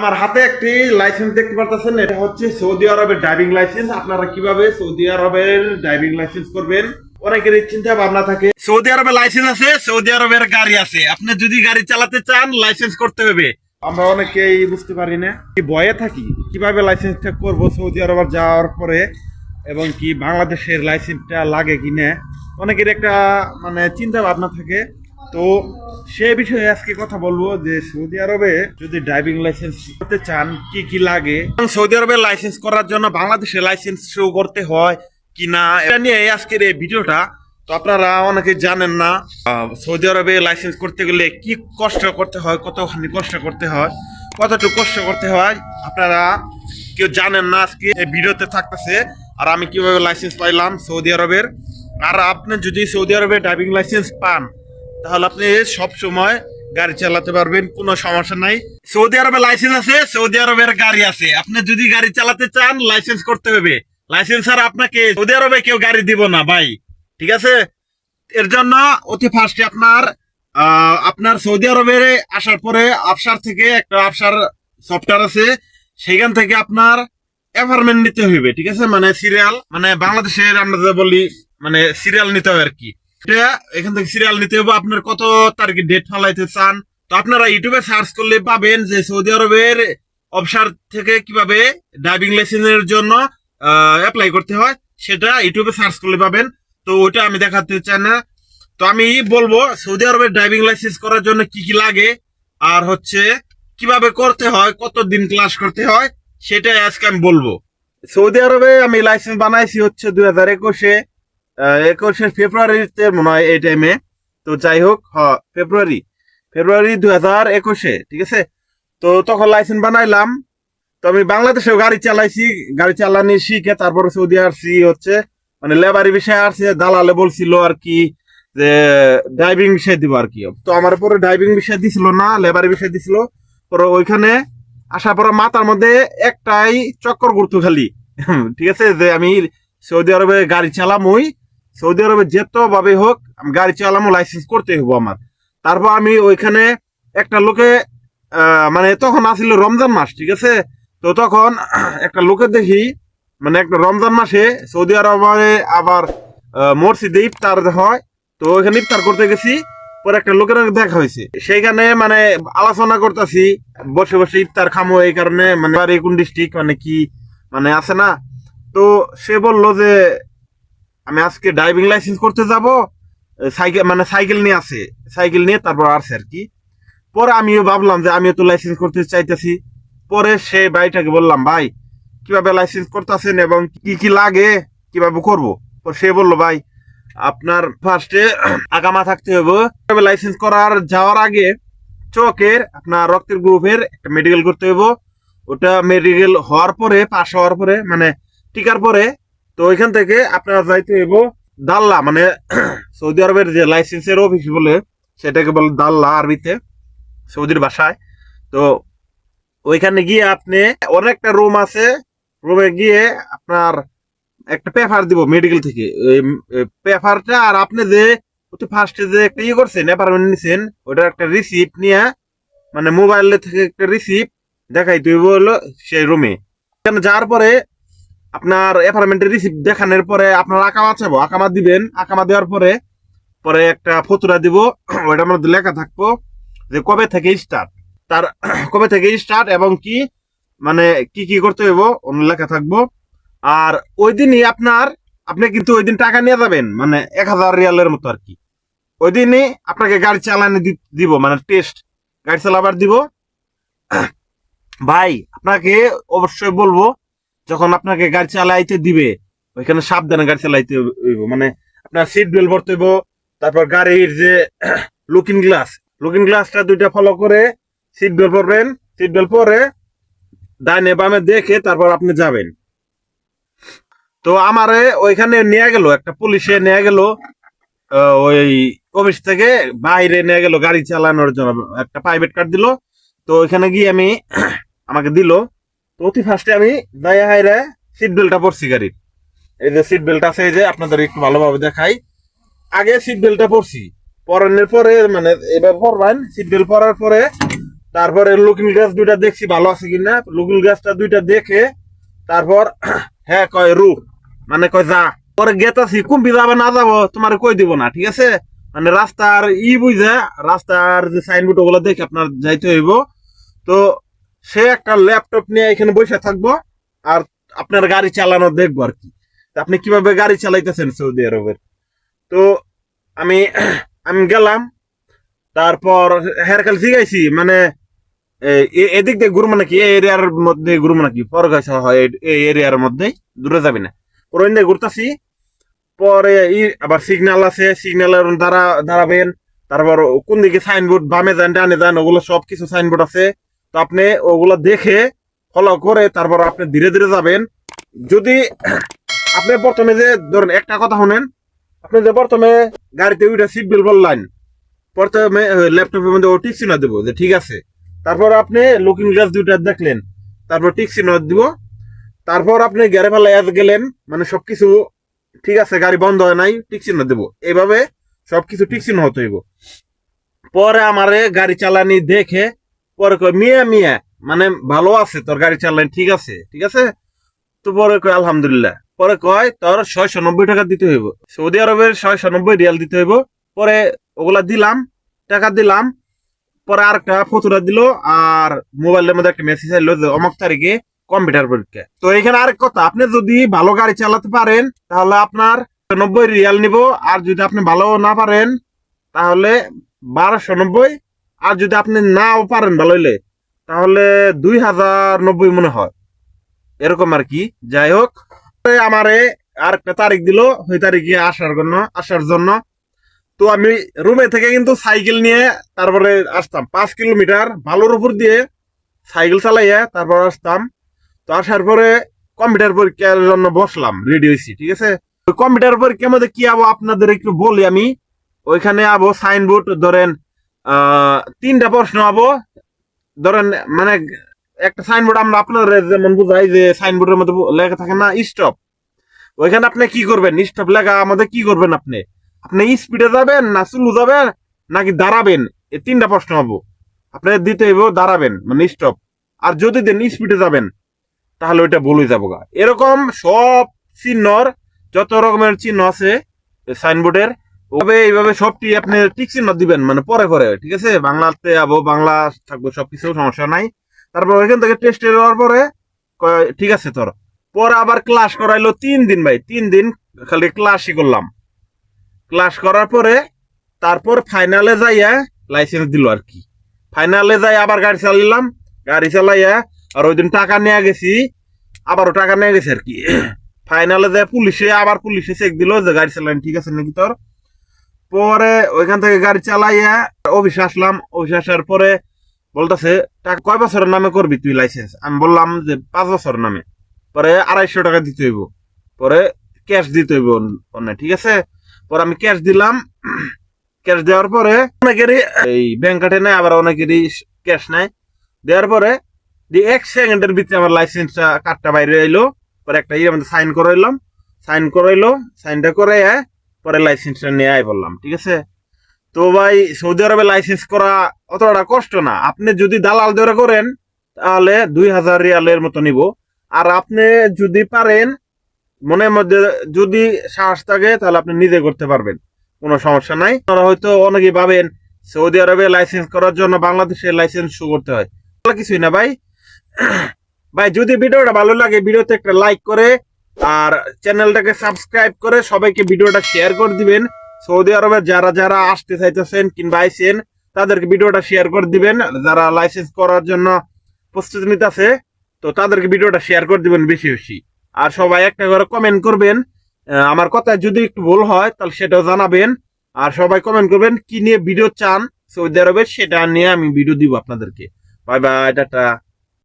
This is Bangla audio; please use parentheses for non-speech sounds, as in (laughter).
আমার হাতে একটি লাইসেন্স দেখতে পারতেছেন, এটা হচ্ছে সৌদি আরবের ড্রাইভিং লাইসেন্স আপনারা কীভাবে সৌদি আরবের ড্রাইভিং লাইসেন্স করবেন? অনেকের চিন্তা ভাবনা থাকে। সৌদি আরবের লাইসেন্স আছে, সৌদি আরবের গাড়ি আছে। আপনি যদি গাড়ি চালাতে চান লাইসেন্স করতে হবে। আমরা অনেকেই বুঝতে পারি না। কি ভয়ে থাকি? কীভাবে লাইসেন্সটা করব সৌদি আরব যাওয়ার পরে? এবং কি বাংলাদেশের লাইসেন্সটা লাগে কি না অনেকের একটা মানে চিন্তা ভাবনা থাকে। তো সে বিষয়ে আজকে কথা বলব যে সৌদি আরবে যদি ড্রাইভিং লাইসেন্স করতে চান, কি কি লাগে? সৌদি আরবে লাইসেন্স করার জন্য বাংলাদেশে লাইসেন্স শো করতে হয় কি না, এটা নিয়ে আজকের এই ভিডিওটা। তো আপনারা অনেকে জানেন না সৌদি আরবে লাইসেন্স করতে গেলে কি কষ্ট করতে হয়, কতখানি কষ্ট করতে হয়, কতটুকু কষ্ট করতে হয়, আপনারা কেউ জানেন না আজকে এই ভিডিওতে থাকতেছে, আর আমি কীভাবে লাইসেন্স পাইলাম সৌদি আরবের। আর আপনি যদি সৌদি আরবে ড্রাইভিং লাইসেন্স পান তাহলে আপনি সব সময় গাড়ি চালাতে পারবেন, কোনো সমস্যা নাই। সৌদি আরবে লাইসেন্স আছে, সৌদি আরবের গাড়ি আছে। আপনি যদি গাড়ি চালাতে চান লাইসেন্স করতে হবে। লাইসেন্স আর আপনাকে সৌদি আরবে কেউ গাড়ি দিব না, ভাই। ঠিক আছে? এর জন্য অতি ফার্স্টে আপনার আপনার সৌদি আরবে আসার পরে আফসার থেকে একটা আফসার সফটওয়্যার আছে। সেখান থেকে আপনার অ্যাপার্টমেন্ট নিতে হইবে ঠিক আছে? মানে সিরিয়াল মানে বাংলাদেশের আমরা বলি মানে সিরিয়াল নিতে হবে আর কি। এখান থেকে সিরিয়াল নিতে হবে, আপনার কত তারিখে ডেট ফালাইতে চান। তো আপনারা ইউটিউবে সার্চ করলে পাবেন যে সৌদি আরবের অবসর থেকে কীভাবে ড্রাইভিং লাইসেন্সের জন্য অ্যাপ্লাই করতে হয়, সেটা ইউটিউবে সার্চ করলে পাবেন। তো ওটা আমি দেখাতে চাই না। তো আমি বলব সৌদি আরবের ড্রাইভিং লাইসেন্স করার জন্য কি কি লাগে, আর হচ্ছে কীভাবে করতে হয় কত দিন ক্লাস করতে হয়, সেটাই আজকে আমি বলব। সৌদি আরবে আমি লাইসেন্স বানাইছি হচ্ছে দুই হাজার একুশে। একুশে ফেব্রুয়ারিতে মনে হয় এই টাইমে তো যাই হোক, হ, ফেব্রুয়ারি। ফেব্রুয়ারি দুই হাজার একুশে, ঠিক আছে? তো তখন লাইসেন্স বানাইলাম। তো আমি বাংলাদেশেও গাড়ি চালাইছি। গাড়ি চালানি শিখে তারপর সৌদি আসছি হচ্ছে। মানে লেবারি বিষয়ে আসছে দালালে বলছিল আর কি যে ড্রাইভিং বিষয় দিব আর কি। তো আমার পরে ড্রাইভিং বিষয় দিছিল না লেবারি বিষয় দিছিল। পরে ওইখানে আসার পরে মাথার মধ্যে একটাই চক্কর ঘুরতো খালি। (laughs) ঠিক আছে? যে আমি সৌদি আরবে গাড়ি চালামই। সৌদি আরবে যেত ভাবে হোক, আমি গাড়ি চালামো লাইসেন্স করতে হব আমার। তারপর আমি ওইখানে একটা লোকে মানে তখন আসছিল রমজান মাস, ঠিক আছে? তো তখন (clears throat) একটা লোকে দেখি মানে একটা রমজান মাসে সৌদি আরবে আবার মসজিদে ইফতার হয়। তো ওইখানে ইফতার করতে গেছি, পরে একটা লোকের দেখা হয়েছে। সেইখানে মানে আলোচনা করতেছি, বসে বসে ইফতার খামো এই কারণে মানে কোন ডিস্ট্রিক্ট মানে কি মানে আছে না? তো সে বলল যে আমি আজকে ড্রাইভিং লাইসেন্স করতে যাব সাইকেল মানে সাইকেল নিয়ে আসে সাইকেল নিয়ে তারপর আসে আর কি। পরে আমিও ভাবলাম যে আমিও তো লাইসেন্স করতে চাইতেছি। পরে সে ভাইটাকে বললাম, ভাই, কীভাবে লাইসেন্স করতেছেন এবং কি কি লাগে, কীভাবে করব? পরে সে বলল, ভাই, আপনার ফার্স্টে আগামা থাকতে হবে। তবে লাইসেন্স করার, যাওয়ার আগে চোখের, আপনার রক্তের গ্রুপের একটা মেডিকেল করতে হবে ওটা মেডিকেল হওয়ার পরে পাস হওয়ার পরে মানে টিকার পরে তো ওইখান থেকে আপনার যাইতে হইব দাল্লা মানে (clears throat) সৌদি আরবের যে লাইসেন্সের অফিস বলে, সেটাকে বলে দাল্লা আরবিতে, সৌদির ভাষায়। তো ওইখানে গিয়ে আপনি অনেকটা রুম আছে রুমে গিয়ে আপনার একটা পেপার দিব মেডিকেল থেকে। পেপারটা আর আপনি যে ফার্স্টে যে একটা ইয়ে করছেন অ্যাপার্টমেন্ট নিছেন, ওটার একটা রিসিপ্ট নিয়ে মানে মোবাইল থেকে একটা রিসিপ্ট দেখাই তুই হলো সেই রুমে এখানে যাওয়ার পরে আপনার অ্যাপার্টমেন্টের রিসিপ্ট দেখানোর পরে আপনার আকামা চাবো আকামা দিবেন আকামা দেওয়ার পরে পরে একটা ফতুরা দিব, (clears throat) ওইটার মধ্যে লেখা থাকব যে কবে থেকে স্টার্ট তার (clears throat) কবে থেকে স্টার্ট এবং কি মানে কি কি করতে হইব অন্য লেখা থাকব। আর ওই দিনই আপনার, আপনি কিন্তু ওই দিন টাকা নিয়ে যাবেন মানে এক হাজার রিয়ালের মতো আর কি। ওই দিনই আপনাকে গাড়ি চালানো দিব মানে টেস্ট গাড়ি চালাবার দিব। (clears throat) ভাই, আপনাকে অবশ্যই বলব যখন আপনাকে গাড়ি চালাইতে দিবে, ওইখানে সাবধানে গাড়ি চালাইতে হইব। মানে আপনার সিট বেল্ট ভরতে হইব, তারপর গাড়ির যে লুকিং গ্লাস লুকিং গ্লাসটা দুইটা ফলো করে সিট বেল্ট পরবেন সিট বেল্ট পরে ডাইনে বামে দেখে তারপর আপনি যাবেন। তো আমারে ওইখানে নিয়ে গেল, একটা পুলিশে নিয়ে গেল ওই অফিস থেকে বাইরে নিয়ে গেল গাড়ি চালানোর জন্য, একটা প্রাইভেট কার দিল। তো ওইখানে গিয়ে আমি (clears throat) আমাকে দিল। তো অতি ফার্স্টে আমি দায়া হাইরে সিট বেল্টটা পরছি গাড়ির। এই যে সিট বেল্ট আছে, এই যে আপনাদের একটু ভালোভাবে দেখাই। আগে সিট বেল্টটা পরছি। পরানোর পরে মানে এবার পরবেন সিট বেল্ট পরার পরে, তারপরে লুকিং গ্লাস দুইটা দেখছি ভালো আছে কিনা। লুকিং গ্লাসটা দুইটা দেখে, তারপর (clears throat) হ্যাঁ কয় রু মানে কয় যা। পরে গেতাছি কুম্পি যাবে, না যাব, তোমার কই দিব না, ঠিক আছে? মানে রাস্তার ই বুঝে, রাস্তার যে সাইনবোর্ড ওগুলো দেখে আপনার যাইতে হইব। তো সে একটা ল্যাপটপ নিয়ে এখানে বসে থাকব আর আপনার গাড়ি চালানো দেখব আর কি। আপনি কীভাবে গাড়ি চালাইতেছেন সৌদি আরবের? তো আমি আমি গেলাম, তারপর হেরকাল শিখাইছি মানে এদিক দিয়ে ঘুরবো নাকি? এই এরিয়ার মধ্যে ঘুরবো নাকি? পরে গেছে হয়, এই- এরিয়ার মধ্যে দূরে যাবি না। পরে ওই ঘুরতেছি, পরে আবার সিগন্যাল আছে সিগন্যালের দ্বারা দাঁড়াবেন তারপর কোন দিকে সাইনবোর্ড বামে যান, ডানে যান, ওগুলো সব কিছু সাইনবোর্ড আছে। তো আপনি ওগুলো দেখে ফলো করে তারপর আপনি ধীরে ধীরে যাবেন। যদি আপনি প্রথমে যে ধরেন একটা কথা শুনেন, আপনি যে প্রথমে গাড়িতে উঠে সিট বেল্ট বললেন প্রথমে ল্যাপটপের মধ্যে ও টিক চিহ্ন দেবো যে ঠিক আছে। তারপর আপনি লুকিং গ্লাস দুইটা দেখলেন, তারপর টিক চিহ্ন দিব। তারপর আপনি গ্যারে ফেলা গেলেন মানে সব কিছু ঠিক আছে, গাড়ি বন্ধ হয় নাই টিক চিহ্ন দেবো। এইভাবে সবকিছু টিক চিহ্ন হতে হইব। পরে আমারে গাড়ি চালানি দেখে পরে কয়, মিয়া মিয়া মানে ভালো আছে, তোর গাড়ি চালানি ঠিক আছে ঠিক আছে? তো পরে কয়, আলহামদুলিল্লাহ। পরে কয়, তোর ছয়শো নব্বই টাকা দিতে হইব। সৌদি আরবের ছয়শো নব্বই রিয়াল দিতে হইব। পরে ওগুলা দিলাম, টাকা দিলাম। পরে আরেকটা ফতুরা দিল আর মোবাইলের মধ্যে একটা মেসেজ আইলো যে, অমুক তারিখে কম্পিউটার পরীক্ষা। তো এখানে আরেক কথা, আপনি যদি ভালো গাড়ি চালাতে পারেন, তাহলে আপনার নব্বই রিয়াল নিব। আর যদি আপনি ভালো না পারেন, তাহলে বারোশো নব্বই আর যদি আপনি নাও পারেন ভালো হইলে, তাহলে দুই হাজার নব্বই মনে হয়। এরকম আর কি। যাই হোক আমারে আর একটা তারিখ দিল, ওই তারিখে আসার জন্য আসার জন্য। তো আমি রুমে থেকে কিন্তু সাইকেল নিয়ে তারপরে আসতাম। পাঁচ কিলোমিটার ভালোর উপর দিয়ে সাইকেল চালাইয়া তারপর আসতাম। তো আসার পরে কম্পিউটার পরীক্ষার জন্য বসলাম, রেডি হয়েছি ঠিক আছে? কম্পিউটার পরীক্ষার মধ্যে কি আবো আপনাদের একটু বলি আমি। ওইখানে আবো সাইনবোর্ড, ধরেন তিনটা প্রশ্ন আবো। ধরেন মানে একটা সাইনবোর্ড আমরা আপনার যেমন বুঝাই যে সাইনবোর্ডের মধ্যে লেখা থাকে না স্টপ ওইখানে আপনি কি করবেন? স্টপ লেখা আমাদের কি করবেন আপনি? আপনি স্পিডে যাবেন না স্লো যাবেন নাকি দাঁড়াবেন? এই তিনটা প্রশ্ন হব আপনি দিতে হইব দাঁড়াবেন মানে স্টপ আর যদি দেন স্পিডে যাবেন, তাহলে ওইটা হয়ে যাব গা। এরকম সব চিহ্নর, যত রকমের চিহ্ন আছে সাইনবোর্ডের ওভাবে এইভাবে সবটি আপনি টিক চিহ্ন দিবেন মানে পরে পরে, ঠিক আছে? বাংলাতে আবো বাংলা থাকব, সবকিছু সমস্যা নাই। তারপর ওইখান থেকে টেস্ট দেওয়ার পরে ঠিক আছে তোর। পরে আবার ক্লাস করাইলো তিন দিন ভাই, তিন দিন খালি ক্লাসই করলাম। ক্লাস করার পরে তারপর ফাইনালে যাইয়া লাইসেন্স দিল আর কি। ফাইনালে যাই আবার গাড়ি চালাইলাম গাড়ি চালাইয়া আর ওই দিন টাকা নিয়ে গেছি, আবারও টাকা নিয়ে গেছি আর কি। (clears throat) ফাইনালে যায় পুলিশে, আবার পুলিশে চেক দিল যে গাড়ি চালান ঠিক আছে নাকি তোর। পরে ওইখান থেকে গাড়ি চালাইয়া অফিসে আসলাম। অফিসে আসার পরে বলতেছে টাকা কয় বছরের নামে করবি তুই লাইসেন্স আমি বললাম যে, পাঁচ বছরের নামে। পরে আড়াইশো টাকা দিতে হইব। পরে ক্যাশ দিতে হইব অন্য, ঠিক আছে? পরে আমি ক্যাশ দিলাম। ক্যাশ দেওয়ার পরে অনেকেরই এই ব্যাংক কার্ডে নেয়, আবার অনেকেরই ক্যাশ নেয়। দেওয়ার পরে দিয়ে এক সেকেন্ডের ভিতরে আমার লাইসেন্সটা কার্ডটা বাইরে এলো। পরে একটা ইয়ে মধ্যে সাইন করাইলাম। সাইন করাইলো সাইনটা করে পরে লাইসেন্সটা নিয়ে আই বললাম, ঠিক আছে? তো ভাই, সৌদি আরবে লাইসেন্স করা অতটা কষ্ট না। আপনি যদি দালাল ধরে করেন, তাহলে দুই হাজার রিয়ালের মতো নিব। আর আপনি যদি পারেন, মনের মধ্যে যদি সাহস থাকে, তাহলে আপনি নিজে করতে পারবেন। কোনো সমস্যা নাই। আপনারা হয়তো অনেকেই ভাবেন, সৌদি আরবে লাইসেন্স করার জন্য বাংলাদেশের লাইসেন্স শু করতে হয়। কিছুই না ভাই। ভাই, যদি ভিডিওটা ভালো লাগে, ভিডিওতে একটা লাইক করে আর চ্যানেলটাকে সাবস্ক্রাইব করে সবাইকে ভিডিওটা শেয়ার করে দিবেন। সৌদি আরবে যারা যারা আসতে চাইতেছেন কিংবা আইসেন তাদেরকে ভিডিওটা শেয়ার করে দিবেন। যারা লাইসেন্স করার জন্য প্রস্তুতি নিতেছে, তো তাদেরকে ভিডিওটা শেয়ার করে দিবেন বেশি বেশি। আর সবাই একটা করে কমেন্ট করবেন। আমার কথা যদি একটু ভুল হয়, তাহলে সেটাও জানাবেন। আর সবাই কমেন্ট করবেন, কি নিয়ে ভিডিও চান সৌদি আরবে সেটা নিয়ে আমি ভিডিও দিব আপনাদেরকে। Bye bye tata.